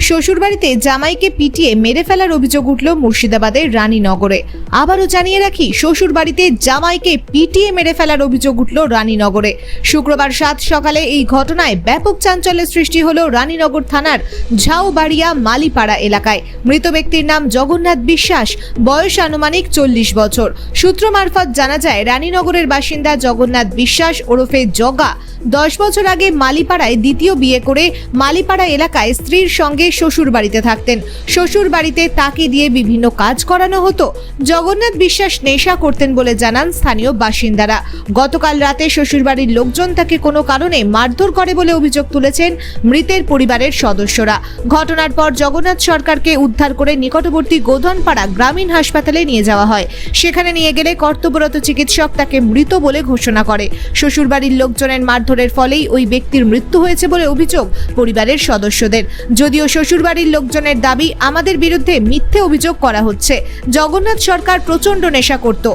শ্বশুরবাড়িতে জামাইকে পিটিয়ে মেরে ফেলার অভিযোগ উঠল মুর্শিদাবাদের রানীনগরে। আবারও জানিয়ে রাখি, শ্বশুরবাড়িতে জামাইকে পিটিয়ে মেরে ফেলার অভিযোগ উঠল রানীনগরে। শুক্রবার সাত সকালে এই ঘটনায় ব্যাপক চাঞ্চল্যের সৃষ্টি হল রানীনগর থানার ঝাউবাড়িয়া মালিপাড়া এলাকায়। মৃত ব্যক্তির নাম জগন্নাথ বিশ্বাস, বয়স আনুমানিক চল্লিশ বছর। সূত্র মারফত জানা যায়, রানীনগরের বাসিন্দা জগন্নাথ বিশ্বাস ওরফে জগা দশ বছর আগে মালিপাড়ায় দ্বিতীয় বিয়ে করে মালিপাড়া এলাকায় স্ত্রীর সঙ্গে শ্বশুর বাড়িতে থাকতেন। শ্বশুর বাড়িতে তাকে দিয়ে বিভিন্ন কাজ করানো হতো। জগন্নাথ বিশ্বাস নেশা করতেন বলে জানান স্থানীয় বাসিন্দারা। গতকাল রাতে শ্বশুরবাড়ির লোকজন তাকে কোনো কারণে মারধর করে বলে অভিযোগ তুলেছেন মৃতের পরিবারের সদস্যরা। ঘটনার পর জগন্নাথ সরকারকে উদ্ধার করে নিকটবর্তী গোধনপাড়া গ্রামীণ হাসপাতালে নিয়ে যাওয়া হয়। সেখানে নিয়ে গেলে কর্তব্যরত চিকিৎসক তাকে মৃত বলে ঘোষণা করে। শ্বশুরবাড়ির লোকজনের মারধরের ফলেই ওই ব্যক্তির মৃত্যু হয়েছে বলে অভিযোগ পরিবারের সদস্যদের। যদিও শ্বশুরবাড়ির লোকজনের দাবি, আমাদের বিরুদ্ধে মিথ্যে অভিযোগ করা হচ্ছে। জগন্নাথ সরকার প্রচণ্ড নেশা করত।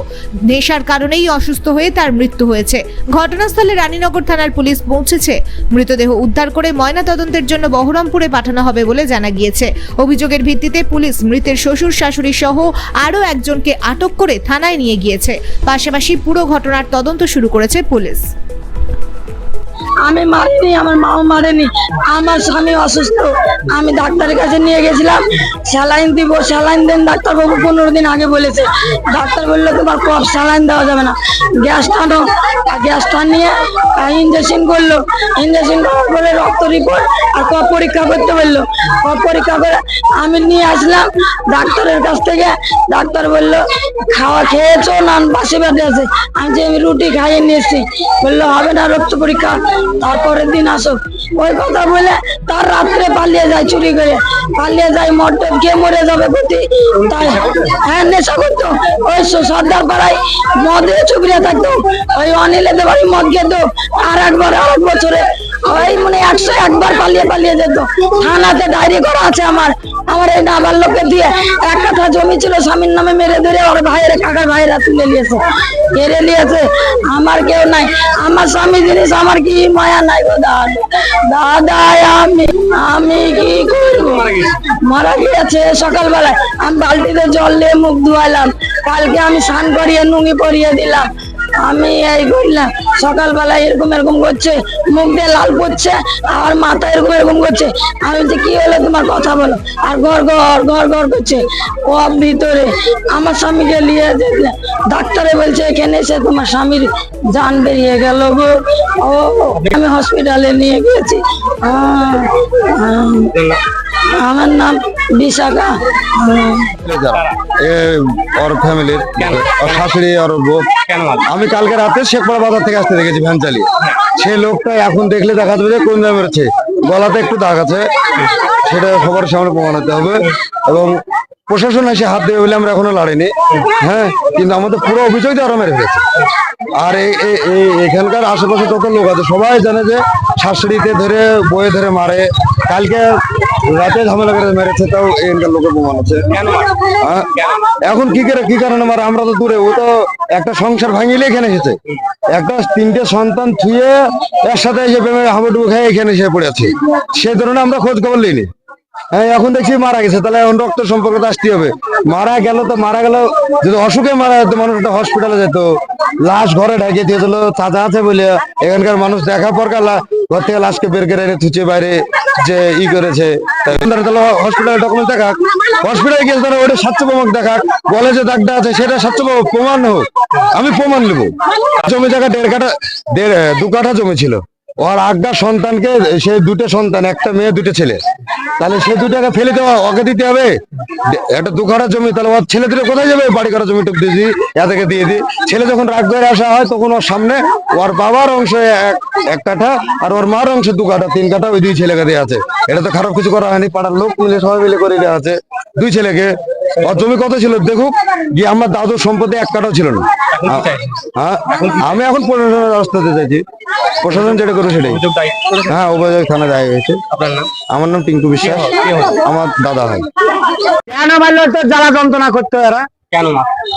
নেশার কারণেই অসুস্থ হয়ে তার মৃত্যু হয়েছে। ঘটনাস্থলে রানীনগর থানার পুলিশ পৌঁছেছে। মৃতদেহ উদ্ধার করে ময়না তদন্তের জন্য বহরমপুরে পাঠানো হবে বলে জানা গিয়েছে। অভিযোগের ভিত্তিতে পুলিশ মৃতের শ্বশুর, শাশুড়ি সহ আরও একজনকে আটক করে থানায় নিয়ে গিয়েছে। পাশাপাশি পুরো ঘটনার তদন্ত শুরু করেছে পুলিশ। আমি মারিনি আমার মাও মারেনি, আমার স্বামী অসুস্থ। আমি ডাক্তারের কাছে নিয়ে গেছিলাম, স্যালাইন দিব, স্যালাইন দেন ডাক্তারবাবু পনেরো দিন আগে বলেছে। ডাক্তার বলল, তোমার কফ স্যালাইন দেওয়া যাবে না। গ্যাস টানো। গ্যাসটা নিয়ে ইঞ্জেকশন করল। ইঞ্জেকশন করার পরে রক্ত রিপোর্ট আর কফ পরীক্ষা করতে বলল। কফ পরীক্ষা করে আমি নিয়ে আসলাম ডাক্তারের কাছ থেকে। ডাক্তার বলল, খাওয়া খেয়েছো? না বাসে বেঁধে আছে। আমি যে আমি রুটি খাইয়ে নিয়েছি বলল, হবে না রক্ত পরীক্ষা। তারপরের দিন আসো ওই কথা বলে তার রাত্রে পালিয়ে যায় চুরি করে। পালিয়ে যায় মদ খেয়ে মরে যাবে প্রতি তাই হ্যাঁ নেশা করতো। ওই সর্দার পাড়ায় মদে চুপড়ে থাকতো। ওই অনিলেদের বাড়ি মদ খেত। আর একবার, আর এক বছরে ওই মানে একশো একবার পালিয়ে পালিয়ে যেত। থানাতে ডায়েরি করা আছে আমার। আমার এই নাবার লোকে দিয়ে এক কাঠা জমি ছিল, স্বামীর নামে মেরে ধরে ওর ভাইয়ের কাকার ভাইয়েরা তুলে নিয়েছে, কেড়ে নিয়েছে। আমার কেউ নাই। আমার স্বামী জিনিস, আমার কি মায়া নাই গো দাদা? দাদা, আমি আমি কি করব? মারা গিয়েছে সকালবেলায়। আমি বালতিতে জল দিয়ে মুখ ধুয়াইলাম। কালকে আমি স্নান করিয়ে, নুঙ্গি পরিয়ে দিলাম। আমি এই করলাম। সকালবেলায় এরকম এরকম করছে। মুখ দিয়ে লাল পড়ছে, আর মাথা এরকম এরকম করছে। আমি বলছি, কি হলো তোমার কথা বলো? আর ঘর ঘর ঘর ঘর করছে। ও ভিতরে। আমার স্বামীকে নিয়ে ডাক্তারে বলছে, এখানে এসে তোমার স্বামীর যান বেরিয়ে গেল গো। ও, আমি হসপিটালে নিয়ে গেছি আমার নাম বিশাখা। ওর ফ্যামিলির ওর শাশুড়ি ওর আমি কালকে রাতে শেখপাড়া বাজার থেকে আসতে দেখেছি ভ্যান চালিয়ে। সেই লোকটা এখন দেখলে দেখা যাবে যে কোন দামে মেরেছে গলাতে একটু দাগ আছে সেটা সবার সামনে প্রমাণ হতে হবে। এবং প্রশাসন এসে হাত দেবে বলে আমরা এখনও লড়িনি হ্যাঁ কিন্তু আমাদের পুরো অভিযোগ ওরা মেরে ফেলেছে আর এখানকার আশেপাশে যত লোক আছে সবাই জানে যে শাশুড়িতে ধরে বয়ে ধরে মারে। কালকে রাতে ঝামেলা করে মেরেছে তাও এখানকার লোকের প্রমাণ আছে। হ্যাঁ? এখন কি করে কি কারণে মারা? আমরা তো দূরে ও তো একটা সংসার ভাঙিলে এখানে এসেছে। একটা তিনটে সন্তান থুয়ে একসাথে এসে হাবুডুবু খেয়ে এখানে এসে পড়ে আছে। সেই ধরনের আমরা খোঁজ খবর লইনি হ্যাঁ এখন দেখছি মারা গেছে। তাহলে এখন রক্ত সম্পর্কে আসতে হবে। মারা গেল তো, মারা গেল, যদি অসুখে মারা যেত, মানুষ একটা হসপিটালে যেত। লাশ ঘরে ঢাকিয়ে দিয়ে দিল তাজা আছে বলে। এখানকার মানুষ দেখা পর ঘর থেকে লাশকে বের করে এনে থুচে বাইরে যে ই করেছে। তাহলে হসপিটালে ডকুমেন্ট দেখাক। হসপিটালে গিয়ে তাহলে ওটা স্বাস্থ্য প্রমাণ দেখাক। বলে যে দাগটা আছে, সেটা স্বাস্থ্য প্রমাণ হোক। আমি প্রমাণ নেব। জমি জায়গা দেড় কাঠা, দেড়, দু কাঠা জমি ছিল। ওর আজ্ঞা সন্তানকে, সে দুটো সন্তান, একটা মেয়ে, দুটো ছেলে। তাহলে সে দুটাকে ফেলে দেওয়া, ওকে দিতে হবে? একটা দু কাঠা জমি, তাহলে ওর ছেলে দুটো কোথায় যাবে? বাড়ি করা জমি টুক দিয়ে দিই এদেরকে দিয়ে দিই ছেলে যখন রাগ করে আসা হয়, তখন ওর সামনে ওর বাবার অংশ এক কাঠা, আর ওর মার অংশ দু কাঠা, তিন কাঠা ওই দুই ছেলেকে দিয়ে আছে। এটা তো খারাপ কিছু করা হয়নি, পাড়ার লোক মিলে সবাই মিলে করে দেওয়া আছে। দুই ছেলেকে জমি কত ছিল দেখুক যে আমার দাদুর সম্পত্তি এক কাটাও ছিল না। হ্যাঁ আমি এখন প্রশাসনের রাস্তাতে চাইছি প্রশাসন যেটা করে সেটাই। হ্যাঁ অভিযোগ থানা দায় হয়েছে। আমার নাম টিঙ্কু বিশ্বাস। আমার দাদা হয়। কেন মারলো তো জ্বালা যন্ত্রণা করতে এরা? কেন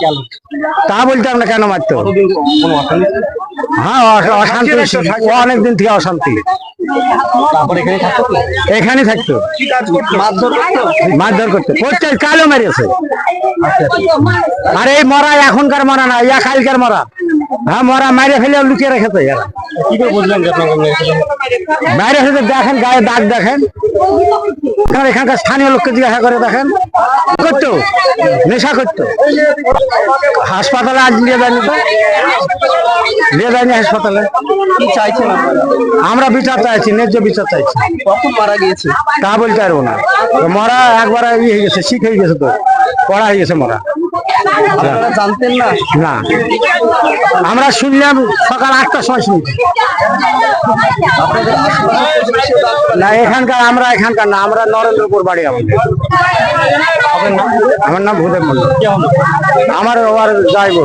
কেন? তা বলতে আমরা কেন মারতো অশান্তি? হ্যাঁ অশান্তি অনেক দিন থেকে অশান্তি। তারপর এখানে থাকতো? এখানে থাকতো। করতো? মারধর করতো? মারধর করতো। প্রত্যেক কালো মেরেছে। আরে এই মরা এখনকার মরা না ইয়া কালকার মরা। হ্যাঁ মরা মারে ফেলে লুকিয়ে রেখেছে এরা। কি করে বুঝলেন যে আপনাকে বাইরে থেকে দেখেন গায়ে দাগ দেখেন। এখানে এখানকার স্থানীয় লোককে জিজ্ঞাসা করে দেখেন। করতো নেশা করতো। হাসপাতালে আজ নিয়ে যায়নি তো? নিয়ে যায়নি হাসপাতালে? কি চাইছেন আমরা বিচার চাইছি ন্যায্য বিচার চাইছি। কখন মারা গিয়েছে? তা বলতে পারব না। মরা একবার ইয়ে হয়ে গেছে শিখ হয়ে গেছে তো। পড়া হয়ে গেছে মরা। জানতেন না? আমরা শুনলাম সকাল আটটা সময় জানতো না? এখানকার আমরা এখানকার না, আমরা নরেন্দ্রপুর বাড়ি আমাদের আমার নাম ভূদেব মন্ডল আমার ওয়ার যাইব